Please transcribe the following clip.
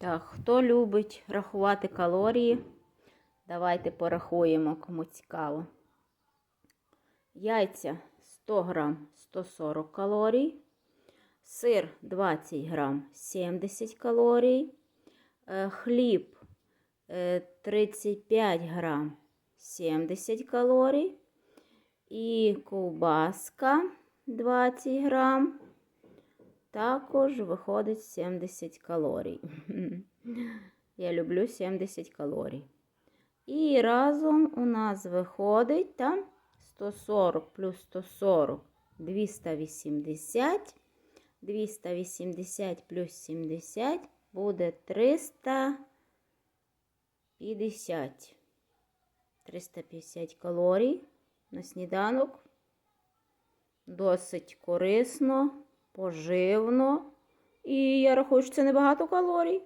Так, хто любить рахувати калорії? Давайте порахуємо, кому цікаво. Яйця 100 грам 140 калорій. Сир 20 грам 70 калорій. Е, Хліб е, 35 грам 70 калорій. І ковбаска 20 грам. Також виходить 70 калорій. Я люблю 70 калорій. І разом у нас виходить там 140 плюс 140 280. 280 плюс 70 буде 350. 350 калорій на сніданок. Досить корисно, поживно. І я рахую, що це небагато калорій.